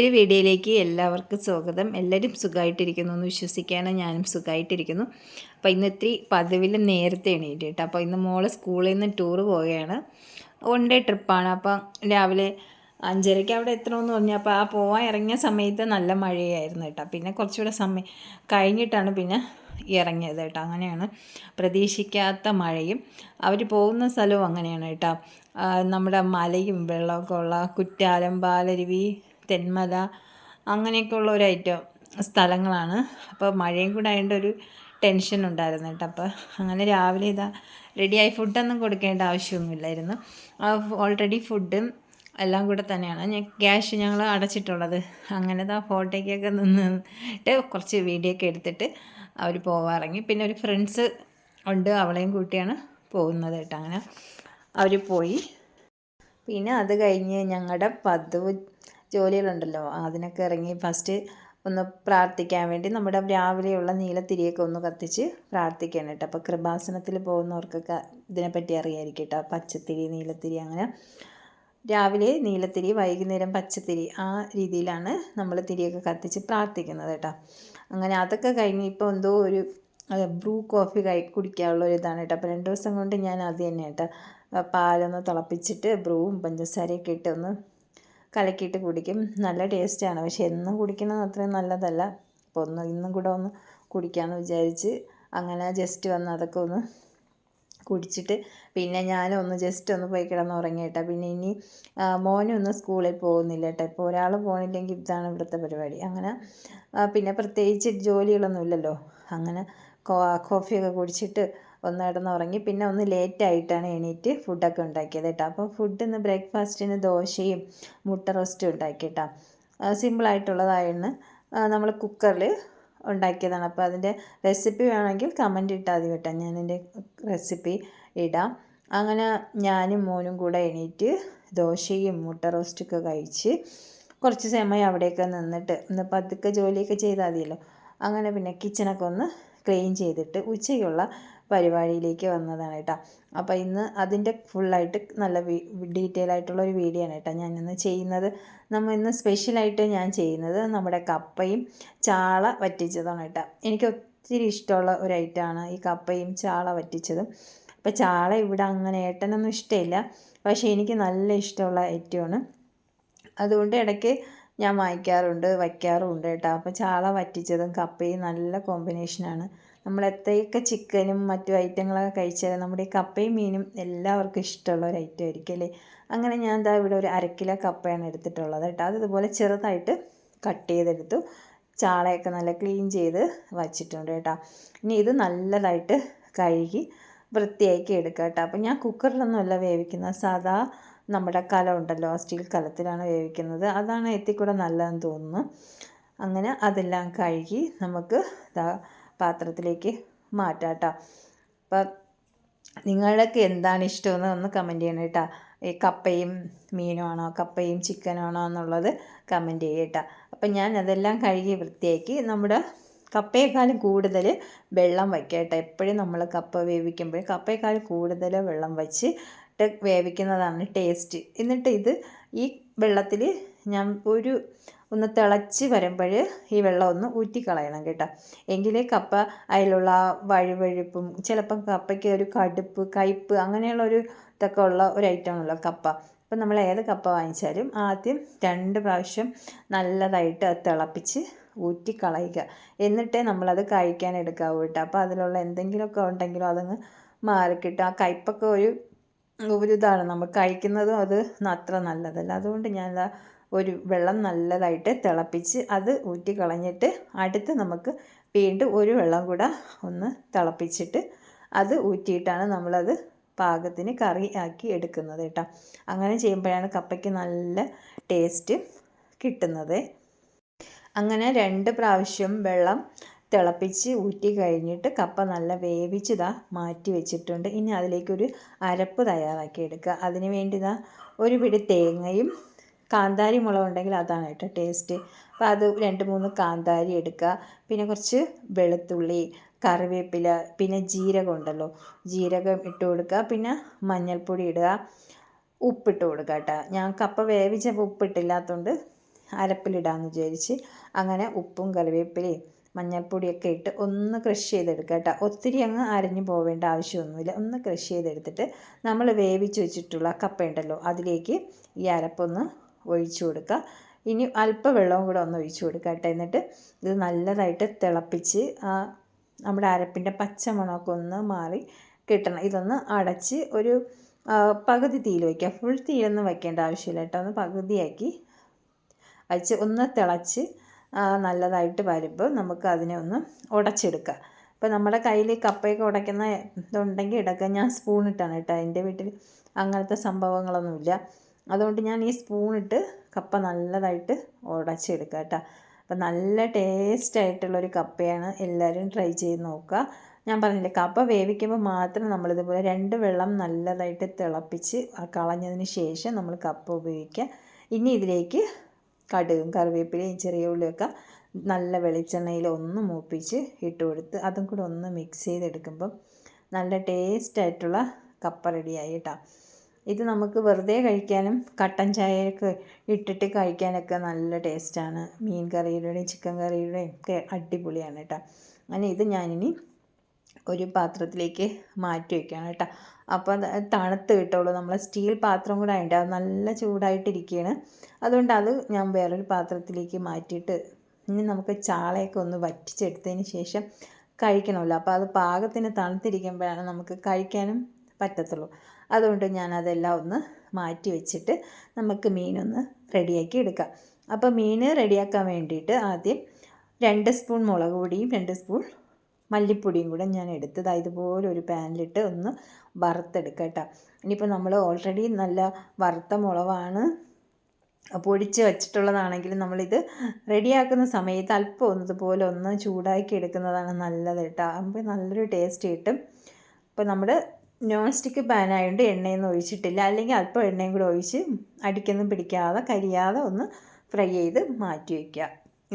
പുതിയൊരു വീഡിയോയിലേക്ക് എല്ലാവർക്കും സ്വാഗതം. എല്ലാവരും സുഖമായിട്ടിരിക്കുന്നു എന്ന് വിശ്വസിക്കുകയാണ് ഞാനും സുഖമായിട്ടിരിക്കുന്നു. അപ്പോൾ ഇന്ന് ഇത്തിരി പതിവിൽ നേരത്തെ എണീറ്റ് കേട്ടോ. അപ്പോൾ ഇന്ന് മോൾ സ്കൂളിൽ നിന്ന് ടൂറ് പോവുകയാണ്. വൺ ഡേ ട്രിപ്പാണ് അപ്പോൾ രാവിലെ അഞ്ചരയ്ക്ക് അവിടെ എത്തണമെന്ന് പറഞ്ഞു. അപ്പോൾ ആ പോകാൻ ഇറങ്ങിയ സമയത്ത് നല്ല മഴയായിരുന്നു കേട്ടോ. പിന്നെ കുറച്ചുകൂടെ സമയം കഴിഞ്ഞിട്ടാണ് പിന്നെ ഇറങ്ങിയത് കേട്ടോ. അങ്ങനെയാണ് പ്രതീക്ഷിക്കാത്ത മഴയും. അവർ പോകുന്ന സ്ഥലവും അങ്ങനെയാണ് കേട്ടോ. നമ്മുടെ മലയും വെള്ളമൊക്കെ ഉള്ള കുറ്റാലം പാലരുവി തെന്മല അങ്ങനെയൊക്കെയുള്ള ഒരു ഐറ്റം സ്ഥലങ്ങളാണ്. അപ്പോൾ മഴയും കൂടെ ആയതുകൊണ്ട് ഒരു ടെൻഷൻ ഉണ്ടായിരുന്നു കേട്ടോ. അപ്പോൾ അങ്ങനെ രാവിലെ ഇതാ റെഡിയായി ഫുഡൊന്നും കൊടുക്കേണ്ട ആവശ്യമൊന്നുമില്ലായിരുന്നു. ഓൾറെഡി ഫുഡും എല്ലാം കൂടെ തന്നെയാണ്. ഞാൻ ക്യാഷ് ഞങ്ങൾ അടച്ചിട്ടുള്ളത്. അങ്ങനെ ആ ഫോട്ടോയ്ക്കൊക്കെ നിന്നിട്ട് കുറച്ച് വീഡിയോ ഒക്കെ എടുത്തിട്ട് അവർ പോവാറങ്ങി. പിന്നെ ഒരു ഫ്രണ്ട്സ് ഉണ്ട് അവളെയും കൂട്ടിയാണ് പോകുന്നത് കേട്ടോ. അങ്ങനെ അവർ പോയി. പിന്നെ അത് കഴിഞ്ഞ് ഞങ്ങളുടെ പതിവ് ജോലികളുണ്ടല്ലോ. അതിനൊക്കെ ഇറങ്ങി ഫസ്റ്റ് ഒന്ന് പ്രാർത്ഥിക്കാൻ വേണ്ടി നമ്മുടെ രാവിലെയുള്ള നീലത്തിരിയൊക്കെ ഒന്ന് കത്തിച്ച് പ്രാർത്ഥിക്കണം കേട്ടോ. അപ്പോൾ കൃപാസനത്തിൽ പോകുന്നവർക്കൊക്കെ ഇതിനെപ്പറ്റി അറിയായിരിക്കും കേട്ടോ. പച്ചത്തിരി നീലത്തിരി അങ്ങനെ. രാവിലെ നീലത്തിരി വൈകുന്നേരം പച്ചത്തിരി ആ രീതിയിലാണ് നമ്മൾ തിരിയൊക്കെ കത്തിച്ച് പ്രാർത്ഥിക്കുന്നത് കേട്ടോ. അങ്ങനെ അതൊക്കെ കഴിഞ്ഞ് ഇപ്പോൾ എന്തോ ഒരു ബ്രൂ കോഫി കഴി കുടിക്കാനുള്ള ഒരു ഇതാണ് കേട്ടോ. അപ്പോൾ രണ്ട് ദിവസം കൊണ്ട് ഞാൻ അത് തന്നെ കേട്ടോ. പാലൊന്ന് തിളപ്പിച്ചിട്ട് ബ്രൂവും പഞ്ചസാരയൊക്കെ ഇട്ട് ഒന്ന് കലക്കിയിട്ട് കുടിക്കും. നല്ല ടേസ്റ്റാണ് പക്ഷെ എന്നും കുടിക്കുന്നത് അത്രയും നല്ലതല്ല. അപ്പോൾ ഒന്ന് ഇന്നും കൂടെ ഒന്ന് കുടിക്കാമെന്ന് വിചാരിച്ച് അങ്ങനെ ജസ്റ്റ് വന്ന് അതൊക്കെ ഒന്ന് കുടിച്ചിട്ട് പിന്നെ ഞാനൊന്ന് ജസ്റ്റ് ഒന്ന് പോയി കിടന്ന് ഉറങ്ങി പിന്നെ ഇനി മോനൊന്നും സ്കൂളിൽ പോകുന്നില്ല കേട്ടോ. ഇപ്പോൾ ഒരാൾ പോകണില്ലെങ്കിൽ ഇതാണ് ഇവിടുത്തെ പരിപാടി. അങ്ങനെ പിന്നെ പ്രത്യേകിച്ച് ജോലികളൊന്നും ഇല്ലല്ലോ. അങ്ങനെ കോഫിയൊക്കെ കുടിച്ചിട്ട് ഒന്ന് കിടന്ന് ഉറങ്ങി പിന്നെ ഒന്ന് ലേറ്റ് ആയിട്ടാണ് എണീറ്റ് ഫുഡൊക്കെ ഉണ്ടാക്കിയത് കേട്ടോ. അപ്പോൾ ഫുഡ് ഇന്ന് ബ്രേക്ക്ഫാസ്റ്റിന് ദോശയും മുട്ട റോസ്റ്റും ഉണ്ടാക്കി കേട്ടോ. സിമ്പിളായിട്ടുള്ളതായിരുന്നു നമ്മൾ കുക്കറിൽ ഉണ്ടാക്കിയതാണ്. അപ്പോൾ അതിന്റെ റെസിപ്പി വേണമെങ്കിൽ കമന്റ് ഇട്ടാൽ മതി കേട്ടോ. ഞാൻ എന്റെ റെസിപ്പി ഇടാം. അങ്ങനെ ഞാനും മോനും കൂടെ എണീറ്റ് ദോശയും മുട്ട റോസ്റ്റൊക്കെ കഴിച്ച് കുറച്ച് സമയം അവിടെയൊക്കെ നിന്നിട്ട് ഒന്ന് പതുക്കെ ജോലിയൊക്കെ ചെയ്താൽ മതിയല്ലോ. അങ്ങനെ പിന്നെ കിച്ചണൊക്കെ ഒന്ന് ക്ലീൻ ചെയ്തിട്ട് ഉച്ചയ്ക്കുള്ള പരിപാടിയിലേക്ക് വന്നതാണ് കേട്ടോ. അപ്പോൾ ഇന്ന് അതിന്റെ ഫുള്ളായിട്ട് നല്ല ഡീറ്റെയിൽ ആയിട്ടുള്ള ഒരു വീഡിയോ ആണ് കേട്ടോ ഞാൻ ഇന്ന് ചെയ്യുന്നത്. നമ്മൾ ഇന്ന് സ്പെഷ്യലായിട്ട് ഞാൻ ചെയ്യുന്നത് നമ്മുടെ കപ്പയും ചാള വറ്റിച്ചതാണ് കേട്ടോ. എനിക്ക് ഒത്തിരി ഇഷ്ടമുള്ള ഒരു ഐറ്റമാണ് ഈ കപ്പയും ചാള വറ്റിച്ചതും. അപ്പോൾ ചാള ഇവിടെ അങ്ങനെ ഏട്ടനൊന്നും ഇഷ്ടമില്ല. പക്ഷേ എനിക്ക് നല്ല ഇഷ്ടമുള്ള ഐറ്റമാണ് അതുകൊണ്ട് ഇടയ്ക്ക് ഞാൻ വാങ്ങിക്കാറുണ്ട് വയ്ക്കാറുമുണ്ട് കേട്ടോ. അപ്പോൾ ചാള വറ്റിച്ചതും കപ്പയും നല്ല കോമ്പിനേഷനാണ് നമ്മൾ എത്രയൊക്കെ ചിക്കനും മറ്റു ഐറ്റങ്ങളൊക്കെ കഴിച്ചാലും നമ്മുടെ ഈ കപ്പയും മീനും എല്ലാവർക്കും ഇഷ്ടമുള്ള ഒരു ഐറ്റം ആയിരിക്കും അല്ലേ? അങ്ങനെ ഞാൻ എന്താ ഇവിടെ ഒരു അരക്കിലോ കിലോ കപ്പയാണ് എടുത്തിട്ടുള്ളത് കേട്ടോ. അത് ഇതുപോലെ ചെറുതായിട്ട് കട്ട് ചെയ്തെടുത്തു. ചാളയൊക്കെ നല്ല ക്ലീൻ ചെയ്ത് വച്ചിട്ടുണ്ട് കേട്ടോ. ഇനി ഇത് നല്ലതായിട്ട് കഴുകി വൃത്തിയാക്കി എടുക്കുക കേട്ടോ. അപ്പോൾ ഞാൻ കുക്കറിലൊന്നുമല്ല വേവിക്കുന്നത്. സാധാ നമ്മുടെ കലം ഉണ്ടല്ലോ സ്റ്റീൽ കലത്തിലാണ് വേവിക്കുന്നത്. അതാണ് എത്തിക്കൂടെ നല്ലതെന്ന് തോന്നുന്നു. അങ്ങനെ അതെല്ലാം കഴുകി നമുക്ക് ദാ പാത്രത്തിലേക്ക് മാറ്റാം കേട്ടോ അപ്പം നിങ്ങളുടെയൊക്കെ എന്താണ് ഇഷ്ടമെന്ന് ഒന്ന് കമന്റ് ചെയ്യണം കേട്ടോ. ഈ കപ്പയും മീനും ആണോ കപ്പയും ചിക്കനാണോ എന്നുള്ളത് കമന്റ് ചെയ്യുക കേട്ടോ അപ്പം ഞാൻ അതെല്ലാം കഴുകി വൃത്തിയാക്കി നമ്മുടെ കപ്പയേക്കാളും കൂടുതൽ വെള്ളം വയ്ക്കുക കേട്ടോ. എപ്പോഴും നമ്മൾ കപ്പ വേവിക്കുമ്പോൾ കപ്പയേക്കാളും കൂടുതൽ വെള്ളം വച്ച് വേവിക്കുന്നതാണ് ടേസ്റ്റ്. എന്നിട്ട് ഇത് ഈ വെള്ളത്തിൽ ഞാൻ ഒരു ഒന്ന് തിളച്ച് വരുമ്പോൾ ഈ വെള്ളം ഒന്ന് ഊറ്റിക്കളയണം കേട്ടോ. എങ്കിലേ കപ്പ അതിലുള്ള വഴുവഴുപ്പും ചിലപ്പം കപ്പയ്ക്ക് ഒരു കടുപ്പ് കയ്പ്പ് അങ്ങനെയുള്ള ഒരു ഇതൊക്കെ ഉള്ള ഒരു ഐറ്റമാണല്ലോ കപ്പ. അപ്പം നമ്മൾ ഏത് കപ്പ വാങ്ങിച്ചാലും ആദ്യം രണ്ട് പ്രാവശ്യം നല്ലതായിട്ട് അത് തിളപ്പിച്ച് ഊറ്റിക്കളയുക. എന്നിട്ടേ നമ്മളത് കഴിക്കാൻ എടുക്കാവൂ കേട്ടോ. അപ്പോൾ അതിലുള്ള എന്തെങ്കിലുമൊക്കെ ഉണ്ടെങ്കിലും അതങ്ങ് മാറിക്കിട്ടും. ആ കയ്പ്പൊക്കെ ഒരു ഒരു ഇതാണ്. നമ്മൾ കഴിക്കുന്നതും അത് അത്ര നല്ലതല്ല. അതുകൊണ്ട് ഞാൻ ഒരു വെള്ളം നല്ലതായിട്ട് തിളപ്പിച്ച് അത് ഊറ്റി കളഞ്ഞിട്ട് അടുത്ത് നമുക്ക് വീണ്ടും ഒരു വെള്ളം കൂടെ ഒന്ന് തിളപ്പിച്ചിട്ട് അത് ഊറ്റിയിട്ടാണ് നമ്മളത് പാകത്തിന് കറി ആക്കി എടുക്കുന്നത് കേട്ടോ. അങ്ങനെ ചെയ്യുമ്പോഴാണ് കപ്പയ്ക്ക് നല്ല ടേസ്റ്റ് കിട്ടുന്നത്. അങ്ങനെ രണ്ട് പ്രാവശ്യം വെള്ളം തിളപ്പിച്ച് ഊറ്റി കഴിഞ്ഞിട്ട് കപ്പ നല്ല വേവിച്ചതാ മാറ്റി വെച്ചിട്ടുണ്ട്. ഇനി അതിലേക്കൊരു അരപ്പ് തയ്യാറാക്കി എടുക്കുക. അതിന് വേണ്ടി ഒരു പിടി തേങ്ങയും കാന്താരി മുളക് ഉണ്ടെങ്കിൽ അതാണ് കേട്ടോ ടേസ്റ്റ് അപ്പോൾ അത് രണ്ട് മൂന്ന് കാന്താരി എടുക്കുക. പിന്നെ കുറച്ച് വെളുത്തുള്ളി കറിവേപ്പില പിന്നെ ജീരകം ഉണ്ടല്ലോ. ജീരകം ഇട്ട് കൊടുക്കുക. പിന്നെ മഞ്ഞൾപ്പൊടി ഇടുക. ഉപ്പിട്ട് കൊടുക്കുക കേട്ടോ. ഞാൻ കപ്പ വേവിച്ചപ്പോൾ ഉപ്പിട്ടില്ലാത്തതുകൊണ്ട് അരപ്പിലിടാമെന്ന് വിചാരിച്ച് അങ്ങനെ ഉപ്പും കറിവേപ്പിലയും മഞ്ഞൾപ്പൊടിയൊക്കെ ഇട്ട് ഒന്ന് ക്രഷ് ചെയ്തെടുക്കുക കേട്ടോ. ഒത്തിരി അങ്ങ് അരഞ്ഞു പോവേണ്ട ആവശ്യമൊന്നുമില്ല. ഒന്ന് ക്രഷ് ചെയ്തെടുത്തിട്ട് നമ്മൾ വേവിച്ച് വെച്ചിട്ടുള്ള കപ്പ ഉണ്ടല്ലോ അതിലേക്ക് ഈ അരപ്പൊന്ന് ഒഴിച്ചു കൊടുക്കുക. ഇനി അല്പം വെള്ളവും കൂടെ ഒന്ന് ഒഴിച്ചു കൊടുക്കുക കേട്ടോ. എന്നിട്ട് ഇത് നല്ലതായിട്ട് തിളപ്പിച്ച് നമ്മുടെ അരപ്പിന്റെ പച്ചമണമൊക്കെ ഒന്ന് മാറി കിട്ടണം. ഇതൊന്ന് അടച്ച് ഒരു പകുതി തീയിൽ വയ്ക്കുക ഫുൾ തീയിലൊന്നും വയ്ക്കേണ്ട ആവശ്യമില്ല കേട്ടോ. ഒന്ന് പകുതിയാക്കി വച്ച് ഒന്ന് തിളച്ച് നല്ലതായിട്ട് വരുമ്പോൾ നമുക്ക് അതിനെ ഒന്ന് ഉടച്ചെടുക്കുക ഇപ്പോൾ നമ്മുടെ കയ്യിൽ കപ്പയൊക്കെ ഉടയ്ക്കുന്ന ഇതുണ്ടെങ്കിൽ ഇടയ്ക്ക് ഞാൻ സ്പൂൺ ഇട്ടാണ് കേട്ടോ. എന്റെ വീട്ടിൽ അങ്ങനത്തെ സംഭവങ്ങളൊന്നുമില്ല. അതുകൊണ്ട് ഞാൻ ഈ സ്പൂണിട്ട് കപ്പ നല്ലതായിട്ട് ഉടച്ചെടുക്കുക കേട്ടോ. അപ്പം നല്ല ടേസ്റ്റ് ആയിട്ടുള്ളൊരു കപ്പയാണ്. എല്ലാവരും ട്രൈ ചെയ്ത് നോക്കുക. ഞാൻ പറഞ്ഞില്ലേ കപ്പ വേവിക്കുമ്പോൾ മാത്രം നമ്മളിതുപോലെ രണ്ട് വെള്ളം നല്ലതായിട്ട് തിളപ്പിച്ച് കളഞ്ഞതിന് ശേഷം നമ്മൾ കപ്പ ഉപയോഗിക്കുക. ഇനി ഇതിലേക്ക് കടുകും കറിവേപ്പിലയും ചെറിയ ഉള്ളിയൊക്കെ നല്ല വെളിച്ചെണ്ണയിൽ ഒന്ന് മൂപ്പിച്ച് ഇട്ട് കൊടുത്ത് അതും കൂടെ ഒന്ന് മിക്സ് ചെയ്തെടുക്കുമ്പം നല്ല ടേസ്റ്റ് ആയിട്ടുള്ള കപ്പ റെഡിയായി കേട്ടോ. ഇത് നമുക്ക് വെറുതെ കഴിക്കാനും കട്ടൻ ചായയൊക്കെ ഇട്ടിട്ട് കഴിക്കാനൊക്കെ നല്ല ടേസ്റ്റാണ്. മീൻ കറിയുടെയും ചിക്കൻ കറിയുടെയും ഒക്കെ അടിപൊളിയാണ് കേട്ടോ അങ്ങനെ ഇത് ഞാനിനി ഒരു പാത്രത്തിലേക്ക് മാറ്റി വയ്ക്കുകയാണ് കേട്ടോ അപ്പോൾ തണുത്ത് കിട്ടുള്ളൂ. നമ്മൾ സ്റ്റീൽ പാത്രം കൂടെ ആയിട്ട് അത് നല്ല ചൂടായിട്ടിരിക്കുകയാണ് അതുകൊണ്ട് അത് ഞാൻ വേറൊരു പാത്രത്തിലേക്ക് മാറ്റിയിട്ട് ഇനി നമുക്ക് ചാളയൊക്കെ ഒന്ന് വറ്റിച്ചെടുത്തതിന് ശേഷം കഴിക്കണമല്ലോ. അപ്പോൾ അത് പാകത്തിന് തണുത്തിരിക്കുമ്പോഴാണ് നമുക്ക് കഴിക്കാനും പറ്റത്തുള്ളൂ. അതുകൊണ്ട് ഞാൻ അതെല്ലാം ഒന്ന് മാറ്റി വെച്ചിട്ട് നമുക്ക് മീനൊന്ന് റെഡിയാക്കി എടുക്കാം. അപ്പോൾ മീൻ റെഡിയാക്കാൻ വേണ്ടിയിട്ട് ആദ്യം രണ്ട് സ്പൂൺ മുളക് പൊടിയും രണ്ട് സ്പൂൺ മല്ലിപ്പൊടിയും കൂടെ ഞാൻ എടുത്തത് ഇതുപോലെ ഒരു പാനിലിട്ട് ഒന്ന് വറുത്തെടുക്കുക കേട്ടോ. ഇനിയിപ്പോൾ നമ്മൾ ഓൾറെഡി നല്ല വറുത്ത മുളവാണ് പൊടിച്ച് വെച്ചിട്ടുള്ളതാണെങ്കിലും നമ്മളിത് റെഡിയാക്കുന്ന സമയത്ത് അല്പം ഒന്നതുപോലെ ഒന്ന് ചൂടാക്കി എടുക്കുന്നതാണ് നല്ലത് കേട്ടോ. അപ്പോൾ നല്ലൊരു ടേസ്റ്റ് കിട്ടും. അപ്പോൾ നമ്മൾ നോൺ സ്റ്റിക്ക് പാനായതുകൊണ്ട് എണ്ണയൊന്നും ഒഴിച്ചിട്ടില്ല. അല്ലെങ്കിൽ അല്പം എണ്ണയും കൂടെ ഒഴിച്ച് അടിക്കൊന്നും പിടിക്കാതെ കരിയാതെ ഒന്ന് ഫ്രൈ ചെയ്ത് മാറ്റി വയ്ക്കുക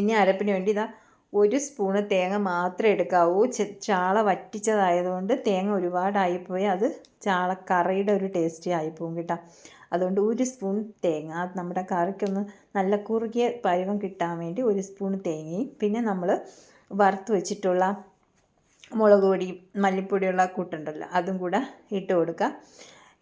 ഇനി അരപ്പിന് വേണ്ടി ഇതാ ഒരു സ്പൂണ് തേങ്ങ മാത്രമേ എടുക്കാവൂ. ചാള വറ്റിച്ചതായതുകൊണ്ട് തേങ്ങ ഒരുപാടായിപ്പോയി. അത് ചാളക്കറിയുടെ ഒരു ടേസ്റ്റ് ആയിപ്പോവും കേട്ടോ. അതുകൊണ്ട് ഒരു സ്പൂൺ തേങ്ങ. നമ്മുടെ കറിക്കൊന്ന് നല്ല കുറുകിയ പരുവം കിട്ടാൻ വേണ്ടി ഒരു സ്പൂൺ തേങ്ങയും പിന്നെ നമ്മൾ വറുത്ത് വെച്ചിട്ടുള്ള മുളക് പൊടിയും മല്ലിപ്പൊടിയുള്ള കൂട്ടുണ്ടല്ലോ അതും കൂടെ ഇട്ട് കൊടുക്കുക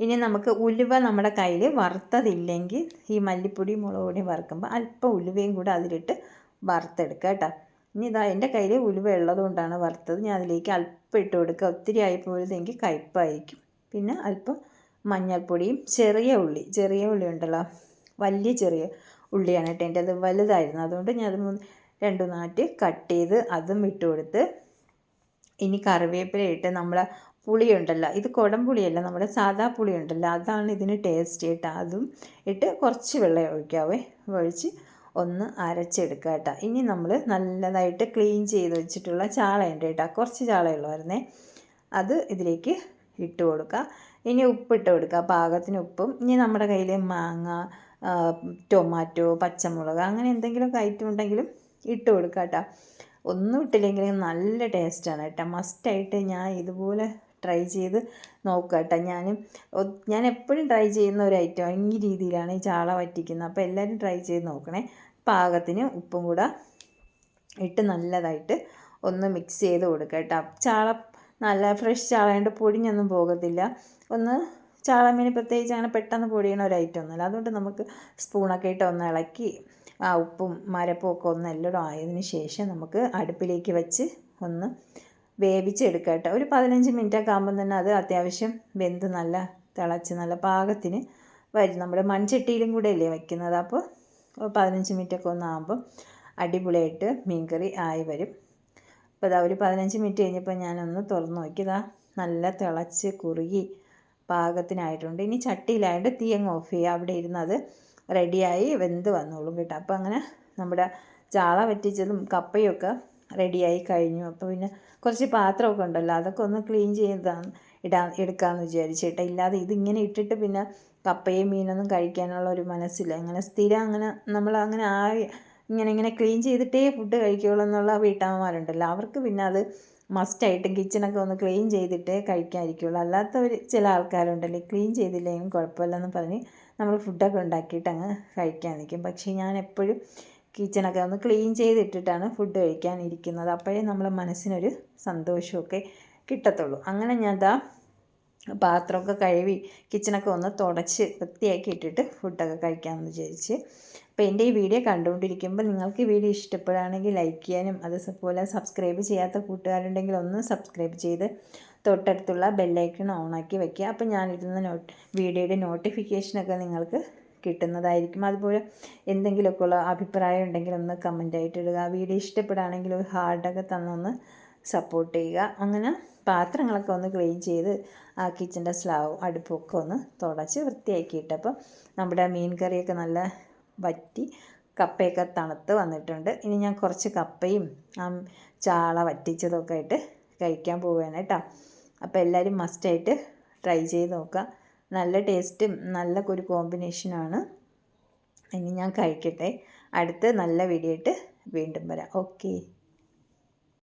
ഇനി നമുക്ക് ഉലുവ നമ്മുടെ കയ്യിൽ വറുത്തതില്ലെങ്കിൽ ഈ മല്ലിപ്പൊടി മുളക് പൊടിയും വറുക്കുമ്പോൾ അല്പം ഉലുവയും കൂടെ അതിലിട്ട് വറുത്തെടുക്കുക കേട്ടോ. ഇനി ഇതാ എന്റെ കയ്യിൽ ഉലുവ ഉള്ളതുകൊണ്ടാണ് വറുത്തത്. ഞാൻ അതിലേക്ക് അല്പം ഇട്ട് കൊടുക്കുക. ഒത്തിരി ആയിപ്പോയതെങ്കിൽ കയ്പ്പായിരിക്കും. പിന്നെ അല്പം മഞ്ഞൾപ്പൊടിയും ചെറിയ ഉള്ളി ചെറിയ ഉള്ളി ഉണ്ടല്ലോ വലിയ ചെറിയ ഉള്ളിയാണ് കേട്ടോ എന്റെ അത് വലുതായിരുന്നു. അതുകൊണ്ട് ഞാൻ അത് രണ്ടു നാറ്റ് കട്ട് ചെയ്ത് അതും ഇട്ട് കൊടുത്ത് ഇനി കറിവേപ്പില ഇട്ട് നമ്മളെ പുളിയുണ്ടല്ലോ. ഇത് കുടംപുളിയല്ല നമ്മുടെ പുളി ഉണ്ടല്ലോ അതാണ് ഇതിന് ടേസ്റ്റ് കേട്ടോ അതും ഇട്ട് കുറച്ച് വെള്ളം ഒഴിക്കാവേ. ഒഴിച്ച് ഒന്ന് അരച്ചെടുക്കുക കേട്ടോ. ഇനി നമ്മൾ നല്ലതായിട്ട് ക്ലീൻ ചെയ്ത് വെച്ചിട്ടുള്ള ചാളയുണ്ട് കേട്ടോ. കുറച്ച് ചാളയുള്ളായിരുന്നേ അത് ഇതിലേക്ക് ഇട്ട് കൊടുക്കുക. ഇനി ഉപ്പിട്ട് കൊടുക്കുക. പാകത്തിന് ഉപ്പും. ഇനി നമ്മുടെ കയ്യിൽ മാങ്ങ ടൊമാറ്റോ പച്ചമുളക് അങ്ങനെ എന്തെങ്കിലുമൊക്കെ ഐറ്റം ഉണ്ടെങ്കിലും ഇട്ട് കൊടുക്കുക കേട്ടോ. ഒന്നും ഇട്ടില്ലെങ്കിലും നല്ല ടേസ്റ്റാണ് കേട്ടോ. മസ്റ്റായിട്ട് ഞാൻ ഇതുപോലെ ട്രൈ ചെയ്ത് നോക്കുക കേട്ടോ. ഞാനും ഞാൻ എപ്പോഴും ട്രൈ ചെയ്യുന്ന ഒരു ഐറ്റം ഈ രീതിയിലാണ് ഈ ചാള വറ്റിക്കുന്നത്. അപ്പോൾ എല്ലാവരും ട്രൈ ചെയ്ത് നോക്കണേ. പാകത്തിന് ഉപ്പും കൂടെ ഇട്ട് നല്ലതായിട്ട് ഒന്ന് മിക്സ് ചെയ്ത് കൊടുക്കുക കേട്ടോ. ചാള നല്ല ഫ്രഷ് ചാളയുണ്ട് പൊടിഞ്ഞൊന്നും പോകത്തില്ല. ഒന്ന് ചാളമീൻ പ്രത്യേകിച്ച് അങ്ങനെ പെട്ടെന്ന് പൊടിയണ ഒരു ഐറ്റം ഒന്നുമല്ല. അതുകൊണ്ട് നമുക്ക് സ്പൂണൊക്കെ ഇട്ട് ഒന്ന് ഇളക്കി ആ ഉപ്പും മരപ്പും ഒക്കെ ഒന്ന് എല്ലാം ആയതിന് ശേഷം നമുക്ക് അടുപ്പിലേക്ക് വെച്ച് ഒന്ന് വേവിച്ചെടുക്കാം കേട്ടോ. ഒരു പതിനഞ്ച് മിനിറ്റൊക്കെ ആകുമ്പം തന്നെ അത് അത്യാവശ്യം വെന്ത് നല്ല തിളച്ച് നല്ല പാകത്തിന് വരും. നമ്മുടെ മൺചട്ടിയിലും കൂടെ അല്ലേ വയ്ക്കുന്നത് അപ്പോൾ പതിനഞ്ച് മിനിറ്റൊക്കെ ഒന്നാകുമ്പം അടിപൊളിയായിട്ട് മീൻകറി ആയി വരും. അപ്പോൾ ഇതാ ഒരു പതിനഞ്ച് മിനിറ്റ് കഴിഞ്ഞപ്പോൾ ഞാനൊന്ന് തുറന്ന് നോക്കിയതാ നല്ല തിളച്ച് കുറുകി പാകത്തിനായിട്ടുണ്ട്. ഇനി ചട്ടിയിലായിട്ട് തീ അങ്ങ് ഓഫ് ചെയ്യുക അവിടെ ഇരുന്നത് റെഡിയായി വെന്ത് വന്നോളും കേട്ടോ. അപ്പോൾ അങ്ങനെ നമ്മുടെ ചാള വറ്റിച്ചതും കപ്പയൊക്കെ റെഡിയായി കഴിഞ്ഞു. അപ്പോൾ പിന്നെ കുറച്ച് പാത്രമൊക്കെ ഉണ്ടല്ലോ അതൊക്കെ ഒന്ന് ക്ലീൻ ചെയ്താണ് ഇടാൻ എടുക്കാമെന്ന് വിചാരിച്ചിട്ട് ഇല്ലാതെ ഇതിങ്ങനെ ഇട്ടിട്ട് പിന്നെ കപ്പയും മീനൊന്നും കഴിക്കാനുള്ള ഒരു മനസ്സില്ല. അങ്ങനെ സ്ഥിരം അങ്ങനെ നമ്മൾ അങ്ങനെ ആ ഇങ്ങനെ ഇങ്ങനെ ക്ലീൻ ചെയ്തിട്ടേ ഫുഡ് കഴിക്കുകയുള്ളൂ എന്നുള്ള വീട്ടമ്മമാരുണ്ടല്ലോ. അവർക്ക് പിന്നെ അത് മസ്റ്റായിട്ടും കിച്ചണൊക്കെ ഒന്ന് ക്ലീൻ ചെയ്തിട്ടേ കഴിക്കാതിരിക്കുള്ളൂ. അല്ലാത്തവർ ചില ആൾക്കാരുണ്ടല്ലേ ക്ലീൻ ചെയ്തില്ലെങ്കിലും കുഴപ്പമില്ലെന്ന് പറഞ്ഞ് നമ്മൾ ഫുഡൊക്കെ ഉണ്ടാക്കിയിട്ട് അങ്ങ് കഴിക്കാൻ നിൽക്കും പക്ഷേ ഞാൻ എപ്പോഴും കിച്ചണൊക്കെ ഒന്ന് ക്ലീൻ ചെയ്തിട്ടിട്ടാണ് ഫുഡ് കഴിക്കാൻ ഇരിക്കുന്നത്. അപ്പോഴേ നമ്മളെ മനസ്സിനൊരു സന്തോഷമൊക്കെ കിട്ടത്തുള്ളൂ. അങ്ങനെ ഞാൻ ദാ പാത്രമൊക്കെ കഴുകി കിച്ചണൊക്കെ ഒന്ന് തുടച്ച് വൃത്തിയാക്കി ഇട്ടിട്ട് ഫുഡൊക്കെ കഴിക്കാമെന്ന് വിചാരിച്ച്. അപ്പോൾ എന്റെ ഈ വീഡിയോ കണ്ടുകൊണ്ടിരിക്കുമ്പോൾ നിങ്ങൾക്ക് ഈ വീഡിയോ ഇഷ്ടപ്പെടുകയാണെങ്കിൽ ലൈക്ക് ചെയ്യാനും അതുപോലെ സബ്സ്ക്രൈബ് ചെയ്യാത്ത കൂട്ടുകാരുണ്ടെങ്കിൽ ഒന്ന് സബ്സ്ക്രൈബ് ചെയ്ത് തൊട്ടടുത്തുള്ള ബെല്ലൈക്കൺ ഓണാക്കി വെക്കുക. അപ്പോൾ ഞാനിരുന്ന നോട്ട് വീഡിയോയുടെ നോട്ടിഫിക്കേഷനൊക്കെ നിങ്ങൾക്ക് കിട്ടുന്നതായിരിക്കും. അതുപോലെ എന്തെങ്കിലുമൊക്കെ ഉള്ള അഭിപ്രായം ഉണ്ടെങ്കിൽ ഒന്ന് കമന്റായിട്ട് ഇടുക. വീഡിയോ ഇഷ്ടപ്പെടുകയാണെങ്കിൽ ഒരു ഹാർഡൊക്കെ തന്നൊന്ന് സപ്പോർട്ട് ചെയ്യുക. അങ്ങനെ പാത്രങ്ങളൊക്കെ ഒന്ന് ക്ലീൻ ചെയ്ത് ആ കിച്ചന്റെ സ്ലാവും അടുപ്പൊക്കെ ഒന്ന് തുടച്ച് വൃത്തിയാക്കിയിട്ടപ്പോൾ നമ്മുടെ മീൻ കറിയൊക്കെ നല്ല വറ്റി കപ്പയൊക്കെ തണുത്ത് വന്നിട്ടുണ്ട്. ഇനി ഞാൻ കുറച്ച് കപ്പയും ആ ചാള വറ്റിച്ചതൊക്കെ ആയിട്ട് കഴിക്കാൻ പോവുകയാണ് കേട്ടോ. അപ്പോൾ എല്ലാവരും മസ്റ്റായിട്ട് ട്രൈ ചെയ്ത് നോക്കുക നല്ല ടേസ്റ്റും നല്ല ഒരു കോമ്പിനേഷനാണ് ഇനി ഞാൻ കഴിക്കട്ടെ. അടുത്ത് നല്ല വീഡിയോ ആയിട്ട് വീണ്ടും വരാം. ഓക്കെ